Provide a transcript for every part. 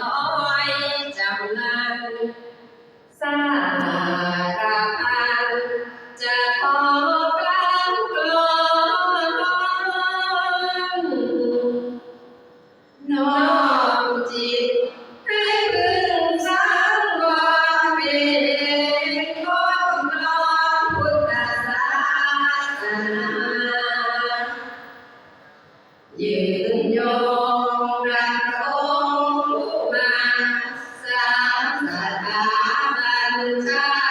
น้อยจำนัสาราพันจะขอกลางกลอน้อมจิตให้พึ่งสร้างวามเป็นคนกลอนพุทธศาสนายืนยงรักอง สามสถาบันจา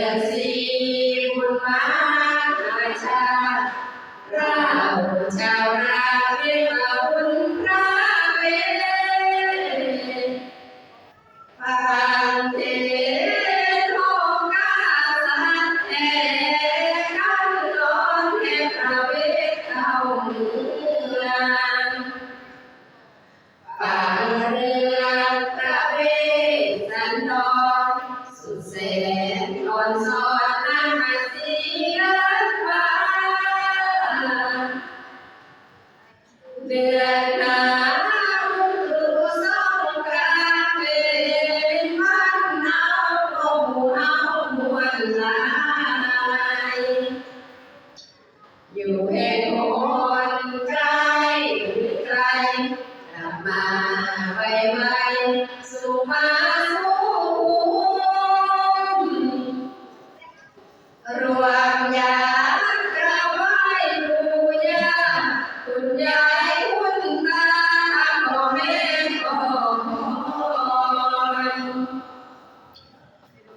I 心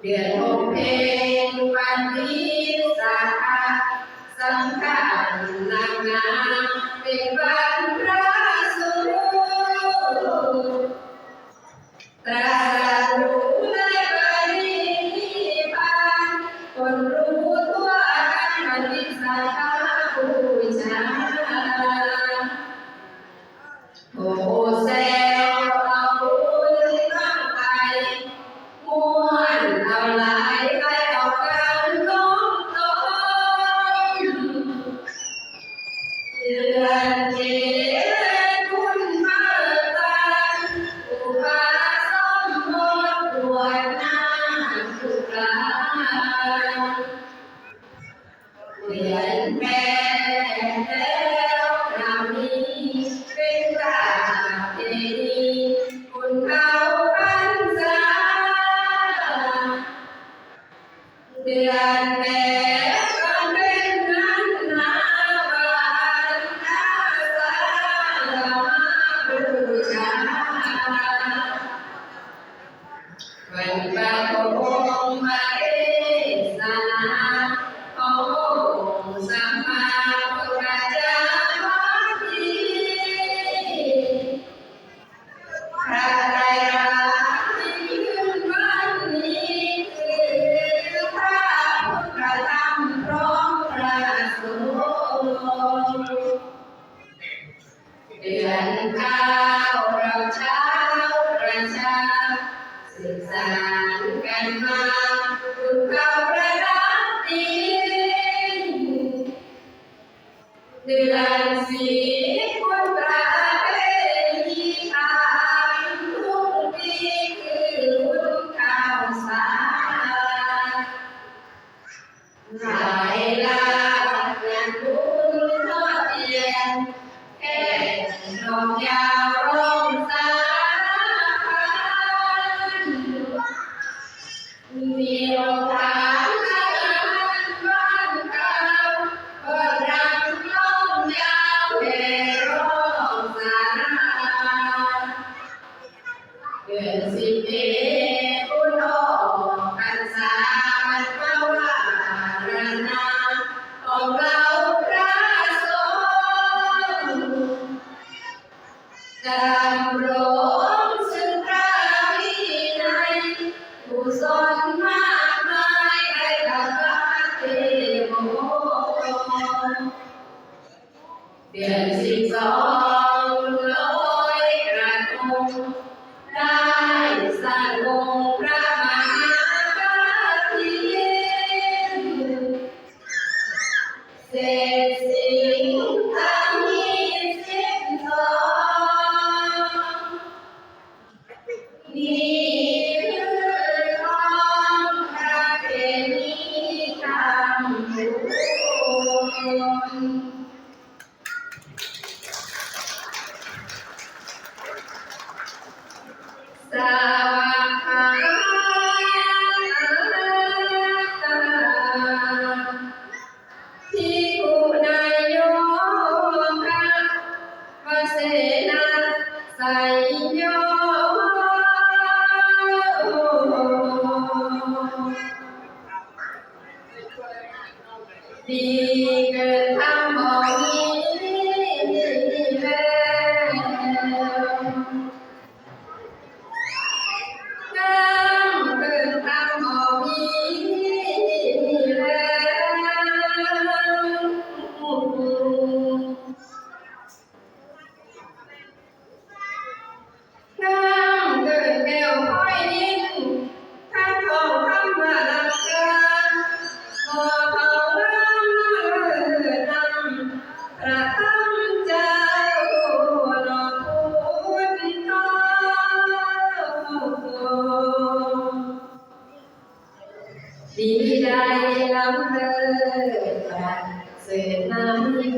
เดือนหกเพลงวันนี้สะอาดสังฆา ดำรงซึ่งพระวินัยกุอน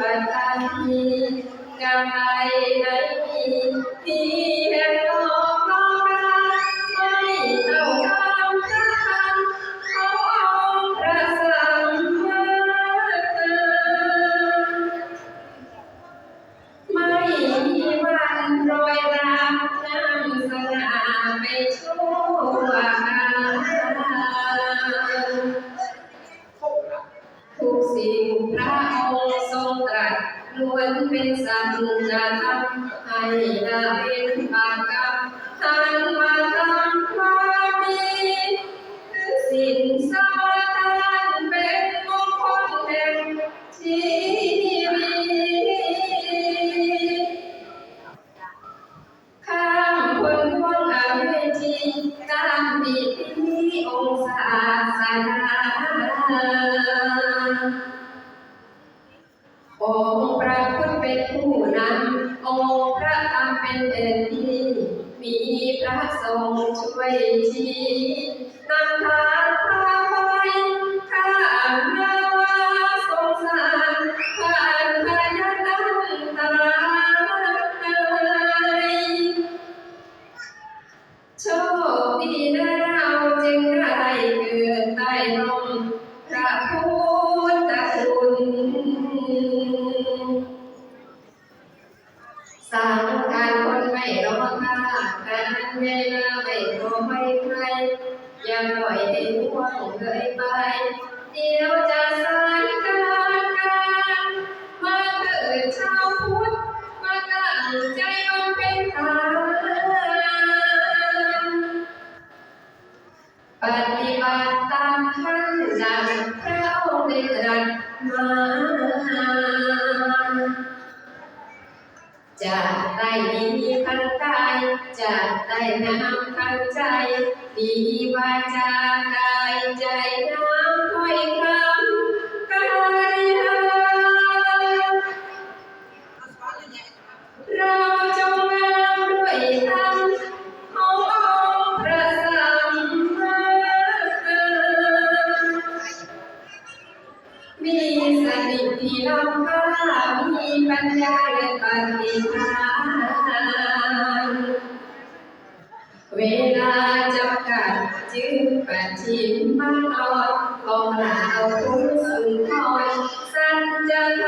bantani ยังปล่อยด็กหัวของเธอไป เดี๋ยวจะสายกัน จะได้นำทั้งใจ ดีวาจากายใจน้ำถ้อยคำกายเราจะมาด้วยธรรมขององค์พระสัมมามีสติที่ลำพามีปัญญาและปฏิภาณ เวลาจำกัดจึงปัดชิมมาตอของเราคุณสุนทรสันจน